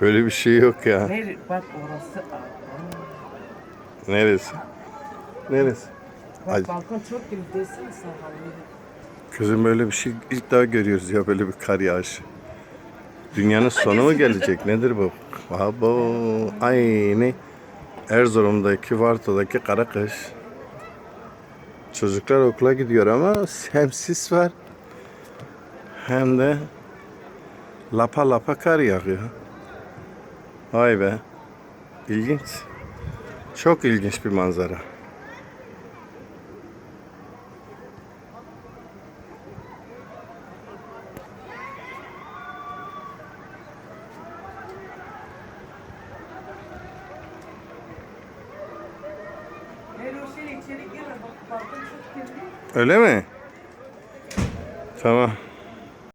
Böyle bir şey yok ya. Nere, bak orası. Neresi? Neresi? Bak Ay. balkon çok geniş desene sen halini. Kızım böyle bir şey ilk daha görüyoruz ya böyle bir kar yağışı. Dünyanın sonu mu gelecek? Nedir bu? Abo, aynı Erzurum'daki Varto'daki kara kış. Çocuklar okula gidiyor ama hem sis var hem de lapa lapa kar yağıyor. Vay be. İlginç. Çok ilginç bir manzara. Öyle mi? Tamam.